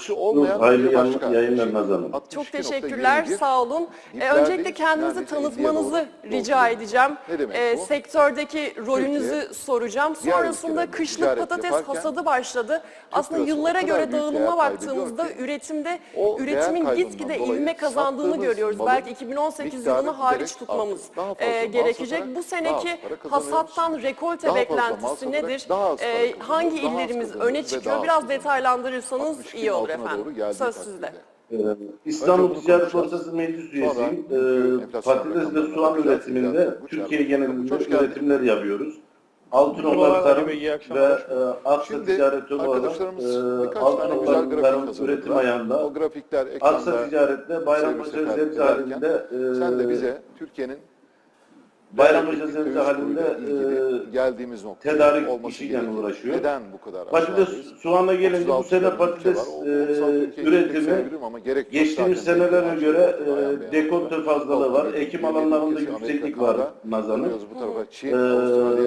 Satışı olmayan bir başka. Nazan Hanım. 62.21 Çok teşekkürler, sağ olun. Ee, öncelikle kendinizi tanıtmanızı rica edeceğim. Ne demek Ee, bu? Sektördeki rolünüzü soracağım. diğer Sonrasında kışlık ticaret patates yaparken hasadı başladı. Aslında o yıllara kadar göre büyük değer dağılıma kaybediyor baktığımızda ki, üretimde o değer üretimin kaybından gitgide dolayı ivme kazandığını görüyoruz. malın Belki 2018 miktarı yılını hariç giderek tutmamız artıyor. Daha fazla e, mal gerekecek. satarak Bu daha seneki az para kazanıyoruz. hasattan rekolte Daha fazla mal beklentisi satarak nedir? daha az para Ee, kazanıyoruz. hangi Daha az illerimiz kazanıyoruz öne ve çıkıyor? daha Biraz kazanıyoruz. detaylandırırsanız 62'nin iyi olur efendim. doğru geldiği Söz takdirde. sizde. Ee, Önce İstanbul bunu Ticaret konuşacağız. Borsası Meclis üyesiyim. Ee, enflasyon Patates ve soğan üretiminde Türkiye genelinde Hoş geldin. üretimler yapıyoruz. Altın Merhabalar Ali Tarım Bey, iyi ve akşamlar. e, Aksa Şimdi Ticaret olarak arkadaşlarımız e, birkaç tane grafik Tarım hazırladılar. üretim ayağında O grafikler Aksa ekranda Ticaret'te Bayrampaşa servis Sebze halinde sen de e, bize Türkiye'nin Değerli Sebze döviz halinde e, geldiğimiz nokta tedarik olması işiyle uğraşıyor. Neden bu kadar Patates soğana gelince bu 36 sene patates e, 36 ülkeyi üretimi geçtiğimiz senelere göre e, dekolte fazlalığı var. Ekim alanlarında yükseklik var Nazan'ın.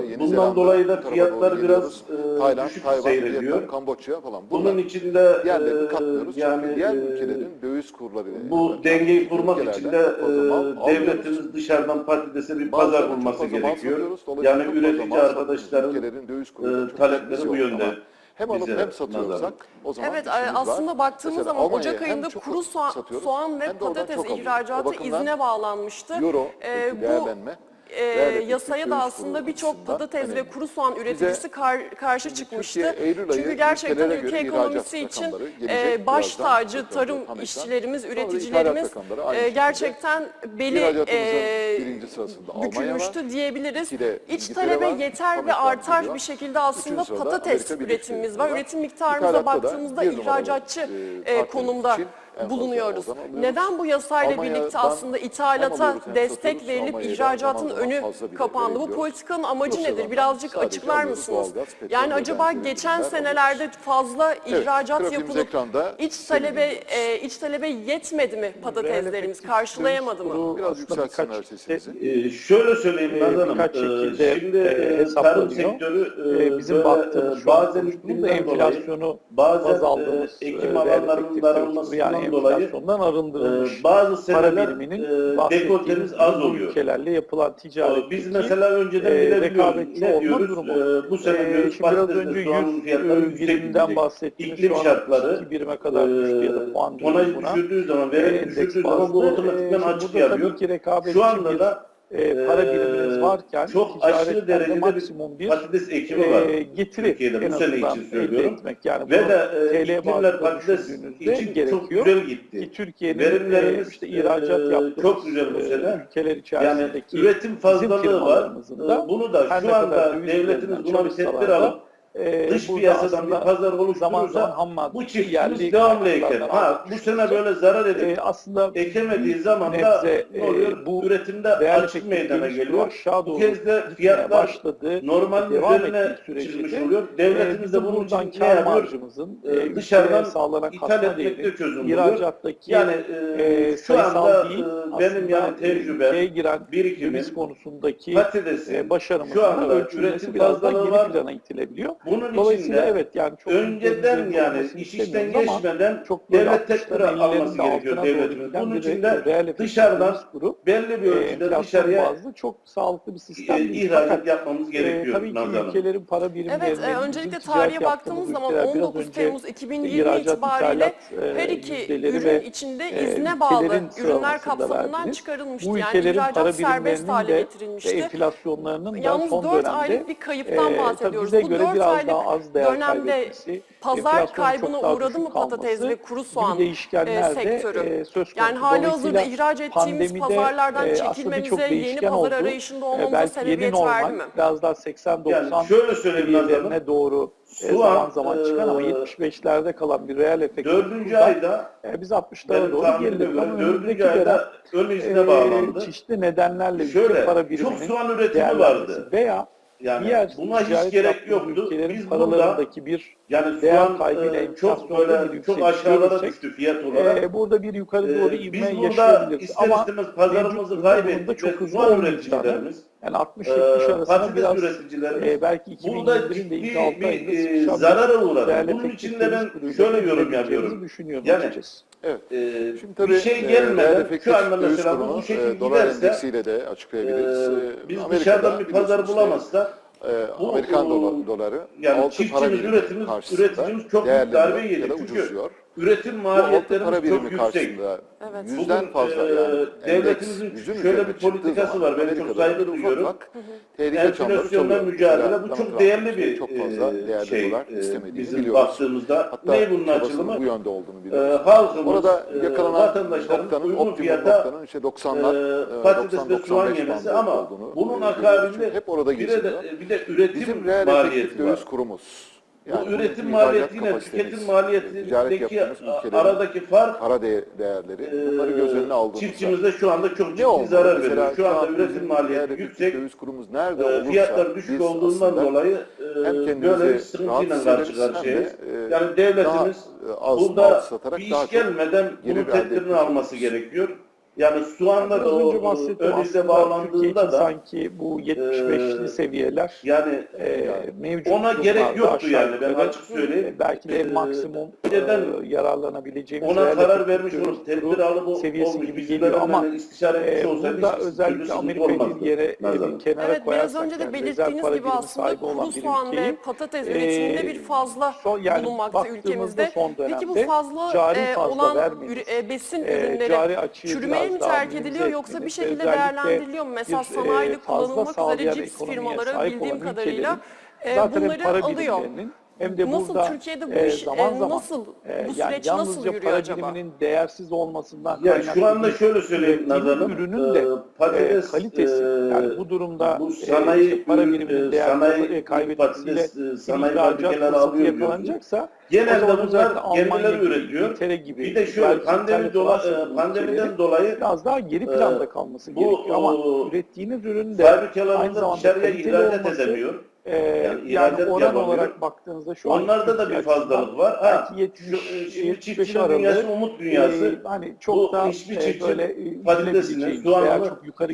Yeni bundan dolayı da fiyatlar biraz, e, düşük seyrediyor. Kamboçya falan. Bunun içinde e, yani diğer e, ülkelerin döviz kurlarıyla bu dengeyi kurmak için de e, devletimiz dışarıdan patatese bir pazar çok bulması gerekiyor. Yani üretici arkadaşların e, talepleri bu yönde. Ama hem alıp bize hem satıyorsak o zaman Evet işimiz var. aslında baktığımız Mesela zaman Almanya'ya Ocak ayında kuru soğan, soğan ve patates ihracatı izne bağlanmıştı. Euro Ee, bu e, Değerli yasaya da aslında birçok patates ve önemli. kuru soğan üreticisi kar- karşı çıkmıştı. Türkiye Eylül ayı Çünkü gerçekten ülke ekonomisi için e, baş tacı tarım işçilerimiz, üreticilerimiz e, gerçekten beli e, bükülmüştü diyebiliriz. İç talebe yeter ve artar bir şekilde aslında patates üretimimiz var. Üretim miktarımıza baktığımızda ihracatçı e, e, konumda bulunuyoruz. oradan alıyoruz. Neden bu yasayla Almanya'dan birlikte aslında ithalata destek verilip ihracatın önü kapandı? Bu politikanın amacı nedir? Birazcık açıklar mısınız? Yani acaba geçen senelerde fazla ihracat grafiğimiz yapılıp ekranda. iç talebe e, iç talebe yetmedi mi patateslerimiz? Karşılayamadı mı? Biraz birkaç sesinizi. Ee, şöyle söyleyeyim Ee, Nazan Hanım. birkaç Ee, şekilde, Şimdi e, e, tarım sektörü e, Ee, bizim baktığımız e, bazen iklimden dolayı enflasyonu bazen e, e, ekim alanlarının daralmasından yani dolayı arındırılmış e, bazı seneler e, bahsettiğimiz dekoltemiz az oluyor. ülkelerle yapılan ticaret. Biz mesela önceden e, bile biliyoruz. rekabetçi Ne olma diyoruz? durumu. E, bu sene diyoruz şimdi biraz önce ve soğanın 100 fiyatları e, gidecek. bahsettiniz. İklim şartları 32 birime kadar düştü ya da puan e, ona düşürdüğü zaman, E, verim endeks düşürdüğü zaman bu bazlı. otomatikman E, açık rekabetçi Şu anda da e, para birimimiz e, varken çok aşırı derecede maksimum bir patates ekimi var. e, getiri Türkiye'de bu en sene için söylüyorum. etmek. Yani Ve de e, iklimler patates için çok güzel gitti. Ki Türkiye'nin Verimlerimiz, e, işte ihracat e, çok güzel bu e, sene. ülkeler Yani içerisindeki üretim bizim fazlalığı var. da E, Bunu da şu anda devletimiz buna bir tedbir alıp e, dış piyasadan bir pazar zaman zaman oluşturursa madde bu çiftçimiz devamlı eker. Ha bu sene böyle zarar edip e, aslında ekemediği zaman da nebze, ne oluyor? e, bu Üretimde açık meydana geliyor. Bu kez de fiyatlar başladı. devam üzerine de, oluyor. e, Devletimiz de bunun için ne yapıyor? marjımızın E, dışarıdan sağlanan ithal etmekte çözüm buluyor. Yani e, e, şu anda değil, e, benim yani tecrübem, birikimim, konusundaki patatesin e, başarımızın şu anda üretim biraz daha geri plana itilebiliyor. Bunun Dolayısıyla içinde evet yani çok önceden yani iş işten geçmeden çok devlet 60'ların alması gerekiyor devletimiz. Bunun için de dışarıdan kuru, belli bir e, ölçüde enflasyon dışarıya bazlı çok sağlıklı bir sistem e, ihracat Fakat, yapmamız e, gerekiyor tabii ki ülkelerin para birimlerinin Evet, e, öncelikle tarihe baktığımız zaman 19 Temmuz 2020 ihracat, itibariyle e, her iki ürün içinde e, izne bağlı ürünler kapsamından çıkarılmıştı. Bu Yani ülkelerin para ihracat serbest hale getirilmişti. enflasyonlarının da Yalnız son 4 dönemde aylık bir kayıptan e, bahsediyoruz. Bu bize göre 4 biraz aylık dönemde pazar çok kaybına uğradı mı patates ve kuru soğan e, sektörü? e, söz konusu. Yani hali hazırda ihraç ettiğimiz pazarlardan e, çekilmemize, yeni pazar oldu. arayışında E, olmamıza yeni sebebiyet normal, verdi mi? biraz daha 80-90 Yani şöyle söyleyeyim doğru e, Şu zaman an, zaman çıkan ama e, 75'lerde kalan bir reel efekt. Dördüncü ayda e, biz 60'lara benim doğru geriledik ama önümüzdeki dördüncü dönem ön e, bağlandı. çeşitli nedenlerle Şöyle para çok biriminin soğan üretimi vardı. veya Yani diğer buna hiç gerek yoktu. Biz burada bir yani soğan kaybıyla e, çok böyle çok aşağılara düştü fiyat olarak. e, burada bir yukarı doğru Ee, ivme biz burada yaşayabiliriz. ister Ama istemez pazarımızı kaybettik çok hızlı olmayacağını, üreticilerimiz, yani 60-70 e, arasında biraz üreticilerimiz e, belki burada 2021'in de ciddi ilk 6 bir ayında e, sıkışan bir zarara uğradı. Bunun için de ben şöyle yorum yapıyorum. Yani. Evet. Ee, Şimdi tabii bir şey e, gelmeden şu anda mesela bu şekilde e, dolar giderse endeksiyle de e, açıklayabiliriz. E, biz Amerika'da dışarıdan bir pazar bulamazsak e, bu, Amerikan e, dolar, doları yani altı para çiftçimiz, üretimimiz, üreticimiz çok büyük darbe yedi. Çünkü ucuzluyor. Üretim maliyetlerimiz çok yüksek. karşısında Evet. yüzden Bugün, fazla e, yani devletimizin endeks şöyle bir politikası var. Ben çok saygı duyuyorum. Enflasyonla mücadele bu çok değerli bir çok fazla e, değerli şey. dolar e, bizim biliyoruz. baktığımızda Hatta ne bunun açılımı? bu yönde olduğunu E, biliyoruz. halkımız, Orada e, yakalanan vatandaşlarımız noktanın uygun fiyata işte 90'lar, e, e, patates ve 90-95 soğan yemesi ama bunun e, akabinde hep orada bir de, bir de üretim Bizim reel maliyeti var. döviz kurumuz. Bu üretim maliyetiyle tüketim maliyetindeki aradaki fark para değer, değerleri e, bunları göz önüne aldığımızda çiftçimizde şu anda çok ciddi olmalı? zarar Mesela veriyor. Şu anda an üretim maliyeti yüksek. döviz kurumuz nerede olursa Fiyatlar düşük olduğundan dolayı e, hem böyle bir sıkıntıyla karşı karşıyayız. e, Yani devletimiz az burada bir iş gelmeden bunun tedbirini alması gerekiyor. Yani soğanla da Az o önce bahsettim. ön aslında izle Türkiye bağlandığında da sanki bu 75'li e, seviyeler yani e, mevcut ona gerek yoktu yani, ben açık söyleyeyim. e, Belki de en E, maksimum neden e, yararlanabileceğimiz ona karar vermiş olup tedbir alıp o- seviyesi olmuş gibi geliyor. ama e, olsaydı burada özellikle Amerika'yı bir yere e, bir kenara Evet biraz koyarsak önce de yani belirttiğiniz gibi aslında kuru soğan ve patates e, üretiminde bir fazla yani bulunmakta ülkemizde. Peki bu fazla e, olan e, besin e, ürünleri çürümeye biraz mi terk ediliyor yoksa bir şekilde değerlendiriliyor mu? Mesela e, sanayide kullanılmak üzere cips firmaları bildiğim kadarıyla e, bunları alıyor. Hem de Nasıl burada Türkiye'de bu e, iş e, zaman zaman nasıl e, bu yani süreç nasıl yalnızca yürüyor para acaba? biriminin değersiz olmasından Ya kaynaklı şu anda şöyle söyleyeyim Ürettiğimiz Nazan Hanım. ürünün de e, patates e, kalitesi e, yani bu durumda bu e, sanayi işte para biriminin e, değer sanayi e, kaybetmesiyle e, sanayi fabrikaları alıyor o Genelde bunlar kendileri üretiyor. İngiltere gibi Bir de şöyle pandemi dola, e, pandemiden dolayı biraz daha geri e, planda kalması bu, gerekiyor ama e, ürettiğiniz ürün de aynı fabrikalarımızda zamanda dışarıya ihracat edemiyor. E, Yani yani, oran olarak baktığınızda şu Onlarda da bir fazlalık var. Ha, belki 70 şu, e, şimdi 75 çiftçinin aralığı dünyası umut dünyası. e, hani çok Bu da hiçbir e, çiftçi böyle e, patatesini, soğanını veya çok yukarı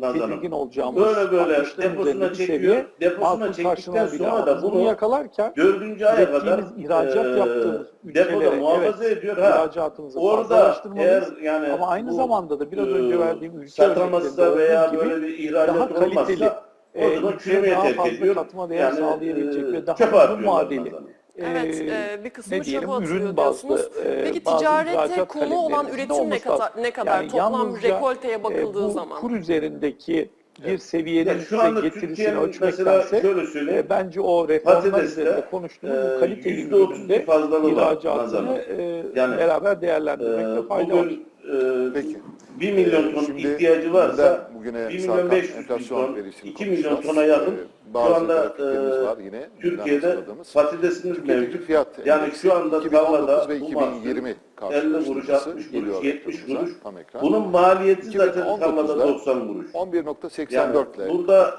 Nazan Hanım. tedirgin olacağımız Böyle böyle 60'ların deposuna çekiyor. seviye Deposuna çektikten sonra da bunu yakalarken dördüncü aya kadar ihracat e, yaptığımız depoda muhafaza evet, ediyor. Ha, orada eğer yani Ama aynı zamanda da biraz e, önce verdiğim ülke örneklerinde veya böyle bir ihracat olmazsa o e, zaman çürümeye daha terk fazla ediyor. katma değer Yani, sağlayabilecek e, ve daha uzun vadeli. Evet, e, e, bir kısmını ne diyelim çöpe ürün atılıyor bazlı diyorsunuz. e, Peki bazı ticarete konu olan üretim ne kadar, ne kadar Yani toplam rekolteye bakıldığı e, bu zaman? kur üzerindeki bir seviyenin şu anda getirisini ölçmektense şöyle söyleyeyim. e, bence o reformlar üzerinde konuştuğumuz e, bu kaliteli üründe ihracatını e, Yani, beraber değerlendirmekte Ee, fayda var. e, Peki. 1 milyon Ee, ton şimdi ihtiyacı varsa bugüne 1 sarkan milyon 500 bin ton, verisini 2 milyon tona yakın Ee, şu bazı anda e, var yine. Türkiye'de patatesimiz mevcut. fiyat Yani şu anda 2019 tarlada ve bu 2020 mahsul 50 karşılaştırması kuruş, 60 kuruş, geliyor 70 ekranımıza, kuruş. Bunun maliyeti zaten 2019'da tarlada 90 kuruş. 11.84 Yani ile burada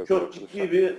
e, çok ciddi bir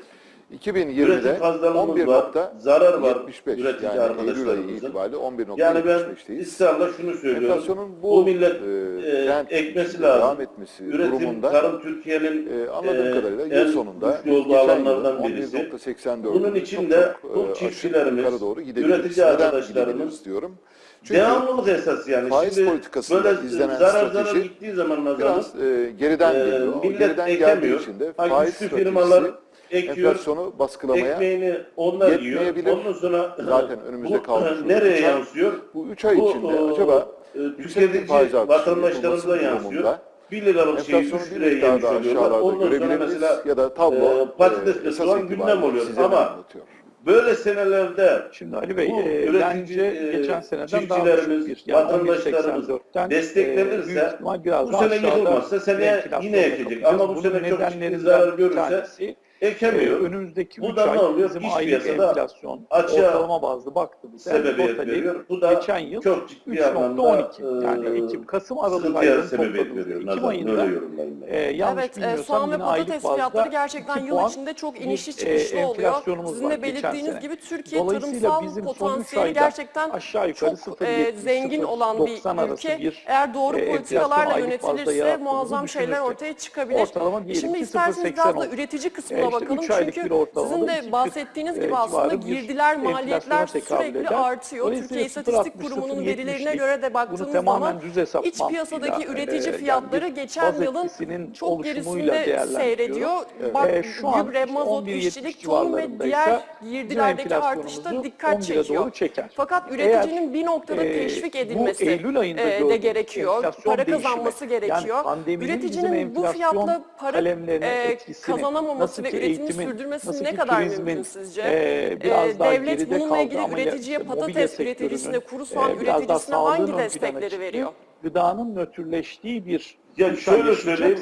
2020'de üretim fazlalığımız var, 11.75 zarar var yani üretici Eylül ayı arkadaşlarımızın. itibariyle Yani ben 11.75'teyiz. ısrarla şunu söylüyorum. Enflasyonun bu, bu millet e, e, ekmesi lazım. devam etmesi Üretim, durumunda tarım Türkiye'nin e, anladığım e, kadarıyla yıl sonunda olduğu alanlardan birisi. 11.84 Bunun için de bu çiftçilerimiz, yukarı doğru üretici arkadaşlarımız diyorum. Çünkü devamlılık esas yani. faiz Şimdi politikasında böyle izlenen zarar zarar gittiği zaman nazarı biraz e, geriden e, geliyor. Millet geriden ekemiyor. için de faiz firmalar ekiyor. enflasyonu baskılamaya Ekmeğini onlar yiyor. yetmeyebilir. Ondan sonra Zaten önümüzde bu kalmış nereye üç ay. yansıyor? bu 3 ay Bu, içinde e, acaba e, tüketici vatandaşlarımıza yansıyor. durumunda 1 liralık şeyi 3 enflasyonu bir liraya yemiş oluyorlar. Ondan sonra görebiliriz mesela ya da tablo e, patates e, ve esas soğan itibariyle gündem oluyor. Ama anlatıyor? böyle senelerde Şimdi Ali Bey, Bu e, bence e, geçen seneden daha bir, yani vatandaşlarımız 11.84'ten, desteklenirse, e, biraz bu sene yıkılmazsa seneye yine ekecek. Ama bu sene çok ciddi ekemiyor. E, önümüzdeki bu da ne oluyor? Bizim İş piyasada enflasyon ortalama bazlı baktığımızda sebebiyet yani veriyor. Bu da geçen yıl çok ciddi 3.12 e, yani Ekim, Kasım, Aralık aylarını topladığımızda Ekim ayında e, yanlış evet, e, bilmiyorsam soğan ve patates fiyatları gerçekten yıl içinde çok inişli çıkışlı e, oluyor. Sizin de belirttiğiniz gibi Türkiye tarımsal potansiyeli gerçekten aşağı yukarı çok e, zengin olan bir ülke. Bir, Eğer doğru politikalarla yönetilirse muazzam şeyler ortaya çıkabilir. E, şimdi isterseniz biraz da üretici kısmına bakalım. Işte Çünkü sizin de bahsettiğiniz gibi aslında girdiler, maliyetler sürekli artıyor. Türkiye İstatistik Kurumu'nun verilerine göre de baktığımız zaman iç piyasadaki üretici fiyatları geçen yılın çok gerisinde seyrediyor. Bak gübre, mazot, işçilik, tohum ve diğer girdilerdeki artışta dikkat çekiyor. Fakat üreticinin bir noktada teşvik edilmesi bu Eylül ayında e, de gerekiyor. Para kazanması gerekiyor. Üreticinin bu fiyatla para e, kazanamaması ve üretimini eğitimin, ne kadar mümkün sizce? E, biraz e, daha devlet bununla ilgili üreticiye patates üreticisine, kuru soğan e, üreticisine hangi destekleri veriyor? Gıdanın nötrleştiği bir ya şöyle söyleyeyim,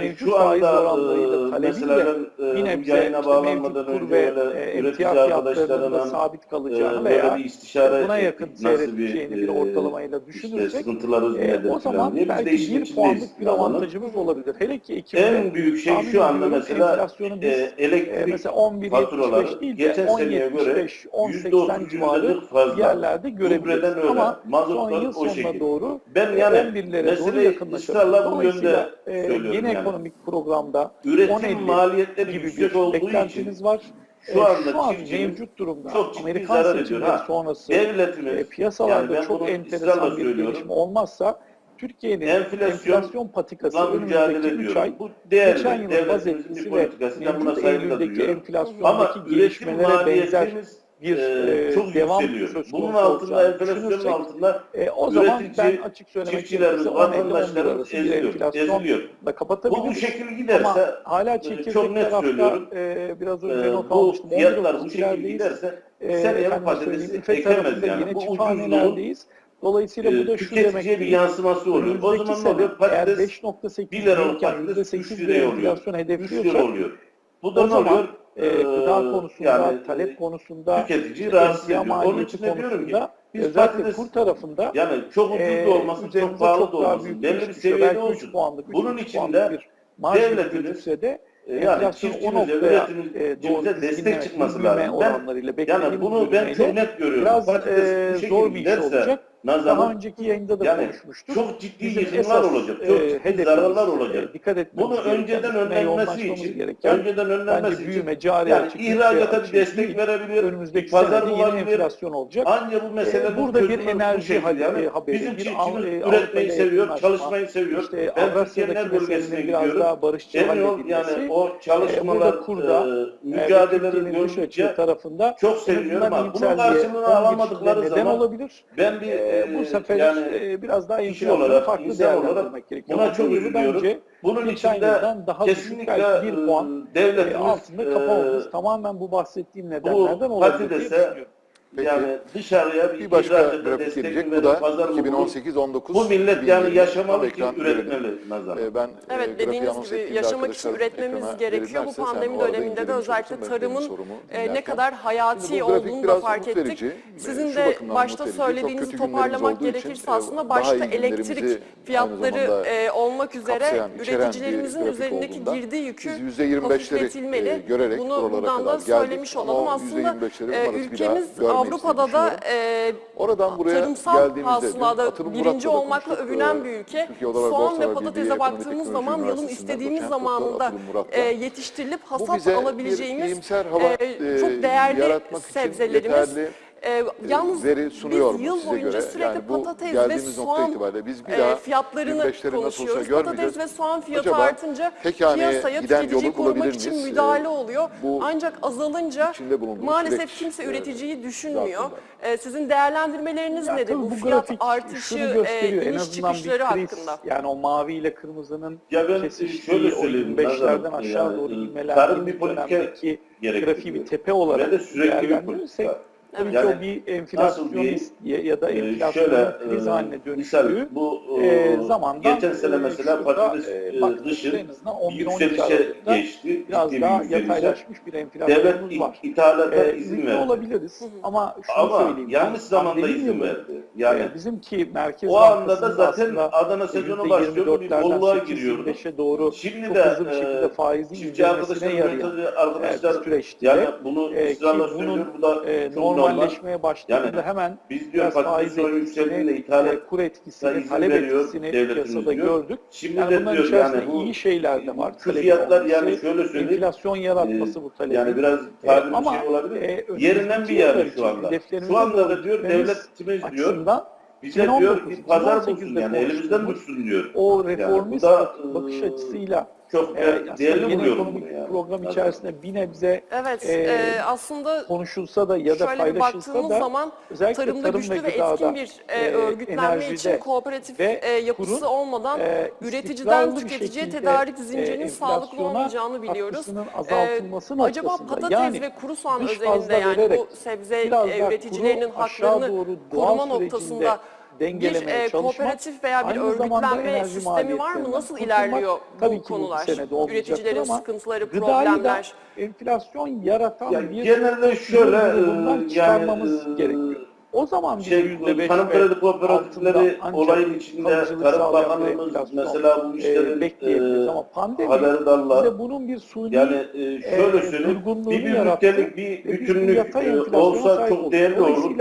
e, şu anda e, mesela ben e, bir nebze yayına bağlanmadan önce öyle e, üretici arkadaşlarından sabit kalacağını e, veya bir istişare buna şey yakın seyredeceğini bir, bir ortalamayla düşünürsek işte sıkıntıları e, o zaman diye. belki biz de bir puanlık bir avantajımız olabilir. Hele ki Ekim'de en büyük şey şu anda mesela e, elektrik e, mesela 11, faturaları değil geçen seneye göre %30 civarı fazla. yerlerde görebiliriz. Ama son yıl sonuna doğru ben yani 11'lere doğru yakınlaşıyoruz bu yönde e, yeni yani. ekonomik programda üretim maliyetleri gibi yüksek olduğu için var. Şu e, anda şu an mevcut durumda çok Amerikan zarar ediyor. Ha, sonrası devletimiz, e, piyasalarda yani çok enteresan bir gelişme olmazsa Türkiye'nin enflasyon, enflasyon patikası önümüzdeki 3 ay bu değerli, geçen yılın baz etkisi ve mevcut Eylül'deki enflasyondaki Ama gelişmelere benzer bir ee, e, çok devam yükseliyor. Bunun altında enflasyonun altında e, o üretici, ben açık çiftçilerimiz, vatandaşlarımız eziliyor. eziliyor. Da kapatabiliriz. Bu bu şekil giderse Ama hala e, çekirdek çok net tarafta, söylüyorum. E, biraz önce e, not almıştım. Bu fiyatlar bu şekil giderse e, seneye patatesi ekemez yani. Yine bu ucuzluğun Dolayısıyla bu e, da şu demek bir yansıması oluyor. O zaman ne oluyor? Patates 1 liralık patates 3 liraya oluyor. Enflasyon hedefliyorsa, oluyor. Bu da ne oluyor? e, gıda konusunda, yani, talep e, konusunda tüketici rahatsız ediyor. Onun için de diyorum ki biz özellikle patates, kur tarafında yani çok ucuz e, olmasın, çok pahalı da olmasın. Belli bir seviyede olsun. Puanlık, Bunun için de devletimiz de e, yani çiftçimize, üretimimize destek çıkması lazım. Ben, yani bunu ben çok net görüyorum. Biraz e, şey zor bir iş olacak. Nazan'ın, Daha önceki yayında da yani konuşmuştuk. Çok ciddi Bizim yıkımlar olacak, e, çok ciddi zararlar e, olacak. Dikkat etmemiz Bunu önceden önlenmesi için, gereken, önceden önlenmesi için büyüme, cari yani açık, ihracata bir şey destek değil, verebilir, önümüzdeki pazar bulabilir. enflasyon olacak. Anca bu mesele e, burada bir enerji hali, yani, e, haberi. Bizim çiftçimiz bir, üretmeyi seviyor, çalışmayı seviyor. İşte ben Avrasya'daki bölgesine gidiyorum. daha barışçı halledilmesi. Yani o çalışmalar, kurda, mücadeleleri görünce tarafında çok seviyorum. ama Bunun karşılığını alamadıkları zaman ben bir ee, bu ee, sefer yani, e, biraz daha inkişi olarak, farklı değerlendirmek gerekiyor. Buna çok üzülüyorum. Bence Bunun için de daha kesinlikle bir e, puan e, devletimiz, e, altında kapamamız e, tamamen bu bahsettiğim nedenlerden olabilir diye. Peki. Yani dışarıya bir, bir başka grafik gelecek. Bu da 2018-19. Bu millet yani yaşamalı için üretmeli nazar. Ee, ben, evet e, dediğiniz gibi yaşamak için üretmemiz gerekiyor. Bu pandemi döneminde de özellikle tarımın e, ne kadar hayati olduğunu da fark ettik. Verici. Sizin de başta söylediğinizi toparlamak gerekirse aslında başta elektrik fiyatları e, olmak üzere üreticilerimizin üzerindeki girdi yükü hafifletilmeli. Bunu buradan da söylemiş olalım. Aslında e, ülkemiz Avrupa'da da e, Oradan buraya tarımsal hasılada birinci olmakla övünen bir ülke. Soğan ve patatese baktığımız zaman yılın istediğimiz zamanında e, yetiştirilip hasat alabileceğimiz e, e, e, çok değerli sebzelerimiz. E, yalnız veri sunuyor biz yıl boyunca göre? sürekli yani patates ve soğan biz bir e, daha e, fiyatlarını konuşuyoruz. Patates ve soğan fiyatı Acaba artınca piyasaya tüketiciyi korumak için müdahale oluyor. Bu Ancak azalınca maalesef kimse üreticiyi düşünmüyor. E, sizin değerlendirmeleriniz ya nedir? Bu, bu fiyat artışı, e, iniş çıkışları kriz, hakkında. Yani o mavi ile kırmızının ya ben şöyle söyleyeyim. 5'lerden aşağı doğru inmeler. E, Tarım bir politika grafiği bir tepe olarak ben Tabii yani, ki o bir enflasyonist bir, ya da e, enflasyonist kriz e, haline dönüştüğü bu, e, e zamandan geçen sene mesela patates e, dışı yükselişe geçti. Biraz daha bir yataylaşmış bir enflasyonumuz Devlet var. Devlet ithalata e, izin verdi. olabiliriz ama şunu ama söyleyeyim. yanlış zamanda izin verdi. Yani e, bizimki merkez o anda da zaten Adana sezonu başlıyor. Bir bolluğa giriyor. doğru Şimdi de, hızlı bir şekilde faizin çiftçi arkadaşlar, arkadaşlar süreçte yani bunu e, ısrarla söylüyorum. Bu da normal normalleşmeye başladığında yani, hemen biz diyor faiz etkisini, ithalat, kur etkisini, talep veriyor, etkisini piyasada diyor. gördük. Şimdi yani de diyor, yani bu, iyi şeyler de e, var. Şu fiyatlar yani şöyle söyleyeyim. Enflasyon e, yaratması e, bu talebin. Yani biraz tabiri e, bir şey olabilir. E, Yerinden bir yer şu anda. Şu anda da diyor devletimiz diyor bize diyor bir pazar bulsun yani elimizden bulsun diyor. O reformist yani, bakış e, açısıyla çok evet, değerli buluyorum bunu ya. Program içerisinde bir nebze evet, e, e, aslında konuşulsa da ya da paylaşılsa da zaman özellikle tarımda tarım güçlü ve, ve etkin bir e, örgütlenme için kooperatif e, yapısı kurun, olmadan e, üreticiden tüketiciye tedarik zincirinin e, sağlıklı olmayacağını biliyoruz. e, acaba patates yani, ve kuru soğan özelinde yani bu sebze e, üreticilerinin haklarını koruma noktasında dengelemeye bir e, çalışmak. kooperatif veya bir örgütlenme sistemi var mı? Nasıl ilerliyor tabii bu konular? Bu Üreticilerin ama sıkıntıları, problemler. enflasyon yaratan yani bir genelde şöyle bundan e, çıkarmamız yani, gerekiyor. E, o zaman şey, %5 tarım kredi kooperatifleri olayın içinde Tarım Bakanlığımız mesela bu e, işlerin e, ama pandemi haberdallar, bunun bir suni yani e, şöyle e, söyleyeyim bir birliktelik bir bütünlük olsa çok değerli olur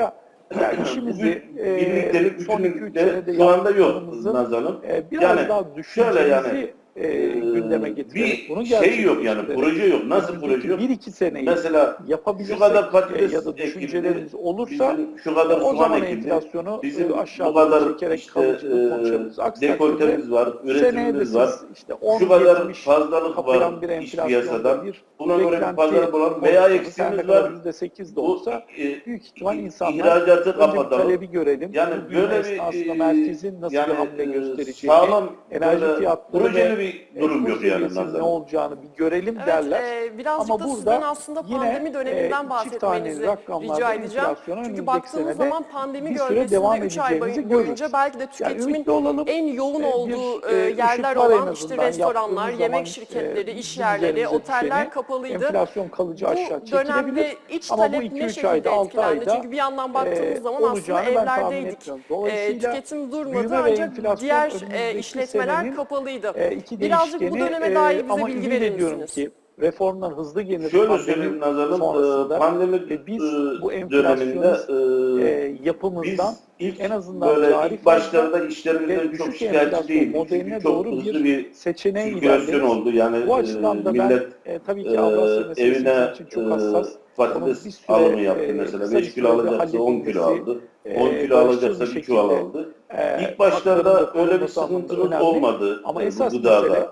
yani işimizi e, birlikleri, şu anda yok Nazan e, biraz yani, daha düşüncemizi şöyle yani, e, gündeme ee, getirerek bir bunu şey yok yani proje yok. Nasıl yani proje yok? Bir iki seneyi mesela yapabilirsek şu kadar e, patates ya da düşüncelerimiz olursa bizim, şu kadar o zaman ekibinde, enflasyonu bizim e, aşağı kadar çekerek işte, e, dekoltemiz var, üretimimiz var. Işte 10, şu kadar fazlalık var bir iş piyasadan. Bir Buna göre bir pazar bulan veya eksiğimiz var. %8 de olsa e, büyük ihtimal insanlar ihracatı kapatalım. talebi görelim. Yani böyle bir merkezin nasıl bir hamle göstereceğini, enerji fiyatları ve bir durum yok yani. Ne olacağını bir görelim evet, derler. E, birazcık Ama da burada sizden aslında pandemi döneminden e, bahsetmenizi rica edeceğim. Çünkü baktığımız zaman pandemi gölgesinde 3 ay boyunca belki de tüketimin yani olalım, en yoğun olduğu e, yerler olan işte restoranlar, yemek şirketleri, e, iş yerleri, oteller kapalıydı. Enflasyon kalıcı aşağı Bu dönemde iç talep ne şekilde etkilendi? Çünkü bir yandan baktığımız zaman aslında evlerdeydik. E, tüketim durmadı ancak diğer e, işletmeler kapalıydı. E, Birazcık bu döneme dair bize ama bilgi ümit verir ediyorum misiniz? ki reformlar hızlı gelir. Şöyle e, pandemi benim nazarım e, pandemi e, biz e, bu döneminde e, e, yapımızdan biz ilk en azından böyle ilk başlarda işlerimizden çok şikayetçi değil. Modeline çok doğru hızlı bir seçeneğe ilerleriz. oldu. Yani bu e, açıdan da millet, ben e, tabii ki e, evine için çok hassas. E, patates alımı yaptı mesela. 5 kilo alacaksa 10 kilo aldı. Ee, 10 kilo alacaksa bir çuval aldı. E, İlk başlarda öyle bir sıkıntımız olmadı ama esas gıdada. Mesele,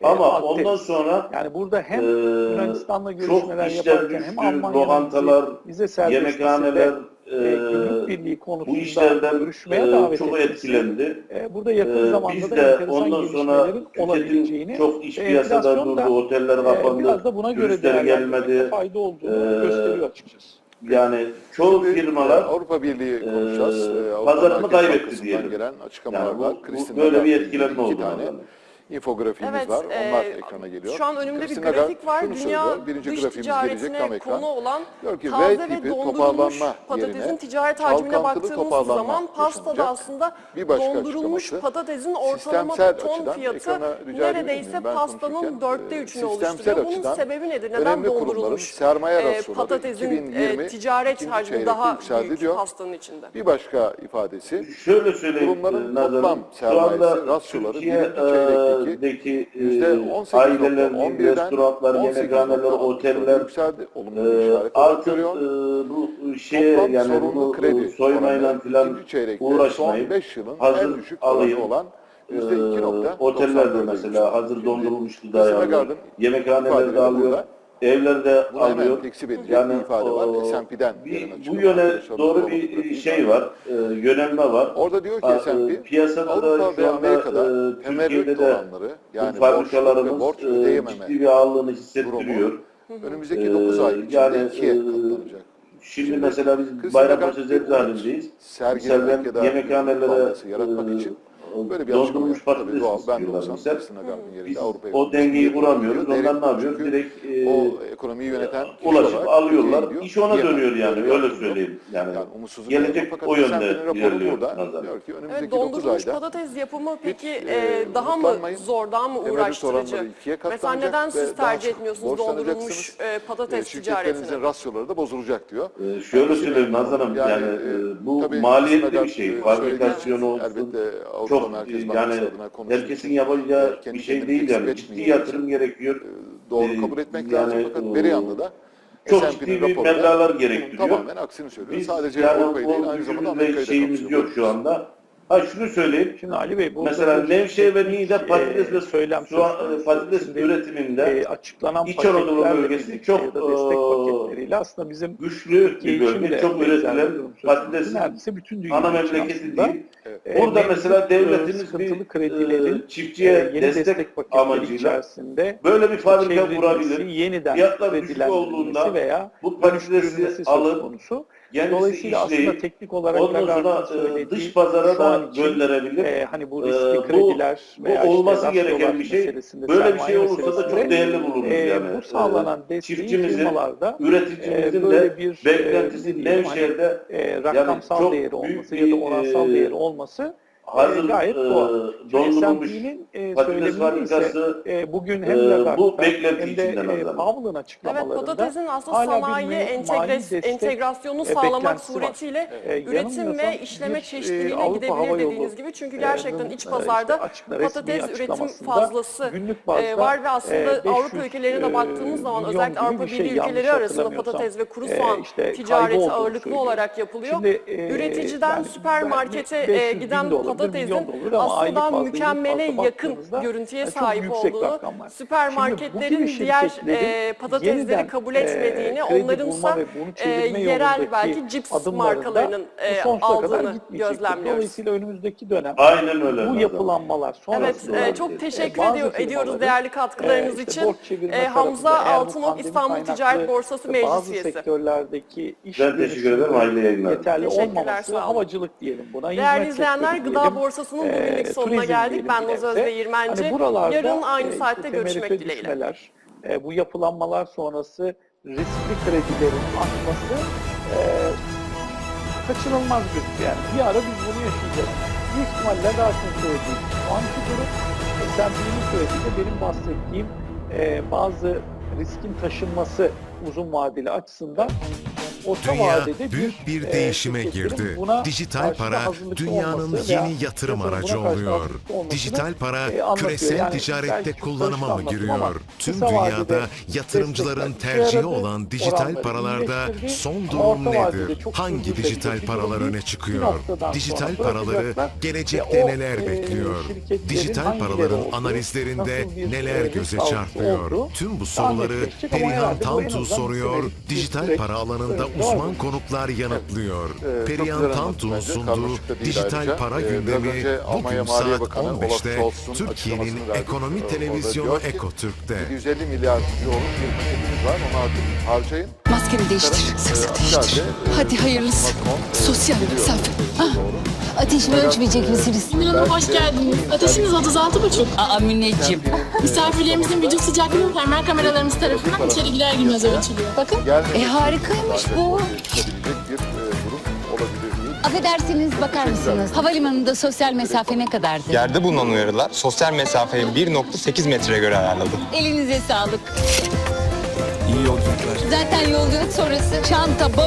e, ama ondan sonra yani burada hem e, Yunanistan'la görüşmeler yaparken düştü, hem Almanya'da lokantalar, bize yemekhaneler e, e Birliği bu işlerden görüşmeye e, davet çok etkilendi. E, burada yakın e, zamanda biz de ondan sonra olabileceğini çok iş e, piyasada durdu, oteller kapandı, e, biraz da buna göre gelmedi. fayda olduğunu e, gösteriyor açıkçası. Yani çoğu Şimdi, firmalar e, Avrupa Birliği e, konuşacağız. E, pazarını kaybetti diyelim. Gelen açıklamalar yani bu, var. bu böyle bir etkilenme oldu. Tane, infografiğimiz evet, var. Onlar e, ekrana geliyor. Şu an önümde Christina bir grafik var. Dünya Birinci dış ticaretine gelecek, konu olan Diyor taze ve, dondurulmuş patatesin ticaret hacmine baktığımız zaman pastada aslında bir dondurulmuş patatesin ortalama ton fiyatı neredeyse pastanın dörtte üçünü oluşturuyor. Bunun sebebi nedir? Neden dondurulmuş sermaye patatesin 2020, ticaret hacmi daha büyük diyor. pastanın içinde? Bir başka ifadesi şöyle söyleyeyim. Kurumların toplam sermayesi rasyoları bir çeyreklik Avrupa'daki e, aileler, restoranlar, yemekhaneler, oteller yükseldi, e, artık e, bu şeye Toplam yani bu kredi, e, soymayla filan uğraşmayıp hazır alayım. olan %2. E, otellerde mesela hazır dondurulmuş gıda alıyor, yemekhanelerde alıyor evlerde Buna alıyor. Teksip edilecek yani, bir ifade var. SMP'den bir, bu yöne doğru bir şey var, e, yönelme var. Orada diyor ki e, SMP, piyasada Avrupa ve Amerika'da e, temerrüt oranları, yani fabrikalarımız borç e, ödeyememe ciddi bir ağırlığını hissettiriyor. Önümüzdeki 9 ay e, içinde yani, ikiye katlanacak. Şimdi, Şimdi mesela biz Bayrampaşa Zebze halindeyiz. Sergilemek ya da yemekhanelere yaratmak için için böyle bir. Tabii patates doğal. Ben de olsam. Christine Lagarde'ın yerinde Biz Avrupa o dengeyi kuramıyoruz. Onlar ne yapıyor? çünkü Direkt e, o ekonomiyi yöneten ulaşıp alıyorlar. Türkiye İş ona dönüyor yani öyle söyleyeyim. Yani, Yani umutsuzluk gelecek o yönde ilerliyor burada diyor ki önümüzdeki Evet, 9 dondurulmuş patates yapımı peki e, e, daha mı zor, daha mı uğraştırıcı? Mesela neden ve siz tercih çok etmiyorsunuz dondurulmuş e, E, patates şirketlerinizin ticaretini? rasyoları da bozulacak diyor. Şöyle söyleyeyim Nazan Hanım, yani, e, e, bu maliyetli bir şey. E, söylediğiniz olsun. Elbette Avrupa Çok Merkez e, Bankası yani herkesin yapacağı e, kendi bir şey değil yani. Ciddi yatırım gerekiyor. Doğru E, kabul etmek yani, lazım fakat veri yanında da çok ciddi bir bunun gerektiriyor. Tamamen aksini söylüyor. Biz Sadece yani Avrupa'yı değil aynı zamanda Amerika'yı da şeyimiz yok şu anda. Ha şunu söyleyeyim. Şimdi Ali Bey burada Mesela Nevşehir ve Niğde patates e, ve söylem söz soğan- konusu. patates üretiminde e, açıklanan İç Anadolu bölgesi çok, destek e, paketleriyle aslında bizim güçlü bir bölge. Çok üretilen patatesin neredeyse bütün dünya ana memleketi değil. e, Burada mesela e, devletimiz bir kredilerin e, çiftçiye e, yeni destek, destek paketleri amacıyla içerisinde böyle bir fabrika kurabilir. yeniden Fiyatlar düşük olduğunda veya bu patatesi alıp konusu. Kendisi Dolayısıyla aslında teknik olarak ondan sonra e, söylediği dış pazara da gönderebilir. e, hani bu E, riskli bu- krediler bu veya işte olması rasyolar gereken bir şey. Böyle bir şey olursa da çok değerli bulunur e, yani. Bu sağlanan E, desteği çiftçimizin, firmalarda üreticimizin e, böyle de bir, e, beklentisi ne diyeyim, Nevşehir'de e, rakamsal çok değeri olması ya da oransal e, değeri olması hazır e, gayet e, doğal. dondurulmuş S&P'nin e, ise e, bugün e, hem bu Lagarde'da beklenti hem de içinden e, azalır. Powell'ın Evet açıklamalarında patatesin aslında sanayi mali entegre, destek, entegrasyonu e, sağlamak suretiyle E, üretim ve işleme bir, e, çeşitliliğine Hava gidebilir dediğiniz gibi. Çünkü e, gerçekten iç e, pazarda işte patates üretim fazlası günlük e, var ve aslında e, 500, Avrupa ülkelerine de baktığımız zaman özellikle Avrupa şey, Birliği ülkeleri arasında patates ve kuru E, soğan ticareti ağırlıklı olarak yapılıyor. E, Üreticiden süpermarkete belki e, 500 bin giden de olabilir, patatesin milyon da olur ama aylık aslında mükemmele yakın görüntüye e, sahip olduğunu, süpermarketlerin diğer e, patatesleri kabul e, etmediğini, onlarınsa e, çevirme yerel belki cips markalarının e, aldığını gözlemliyoruz. Dolayısıyla önümüzdeki dönem Aynen öyle. bu yapılanmalar Evet, sonrasında e, çok teşekkür bazı ediyor- ediyoruz değerli katkılarınız e, işte için. E, Hamza Altınok İstanbul Ticaret Borsası Meclis bazı Üyesi. sektörlerdeki iş Ben teşekkür ederim. Hayırlı yayınlar. yeterli olmaması havacılık diyelim buna. Değerli izleyenler sektörü Gıda Borsası'nın e, bugünlük sonuna turizm geldik. Ben Naz. Özde Yirmenci. Hani Yarın aynı e, saatte görüşmek dileğiyle. e, bu yapılanmalar sonrası riskli kredilerin artması e, kaçınılmaz gözüküyor. Yani bir ara biz bunu yaşayacağız. Büyük ihtimalle Lagart'ın söylediği şu anki durum, S&P'nin söylediği de benim bahsettiğim e, bazı riskin taşınması uzun vadeli açısından orta Dünya vadede büyük bir e, değişime girdi. buna Dijital para dünyanın yeni yatırım aracı oluyor. Dijital para e, küresel Yani ticarette kullanıma mı giriyor? Tüm dünyada yatırımcıların tercihi olan dijital paralarda son durum nedir? Hangi dijital bir paralar öne Bir çıkıyor? Dijital paraları gelecekte neler bekliyor? Dijital paraların analizlerinde bir, neler göze çarpıyor? Tüm bu soruları Perihan Tantu soruyor. bir Dijital bir para alanında uzman konuklar yanıtlıyor. Ee, Perihan Tantu'nun sunduğu dijital ayrıca. para Ee, gündemi bugün saat Bakanı Olaf 15'te Scholz'un Türkiye'nin ekonomi Ee, televizyonu Ekotürk'te. 750 milyar euroluk bir var. Onu artık harcayın. Maskemi değiştir. Sık sık değiştir. Hadi hayırlısı. Sosyal mesafe. Ah, ateşimi ölçmeyecek misiniz? Emine Hanım hoş geldiniz. Ateşiniz 36,5. Aa Mineciğim. Misafirlerimizin vücut sıcaklığı termal kameralarımız tarafından içeri girer girmez ölçülüyor. Bakın. E, harikaymış bu. Affedersiniz bakar mısınız? Havalimanında sosyal mesafe ne kadardı? Yerde bulunan uyarılar sosyal mesafeyi 1.8 metreye göre ayarladı. Elinize sağlık. İyi yolculuklar. Zaten yolculuk sonrası çanta, bavul,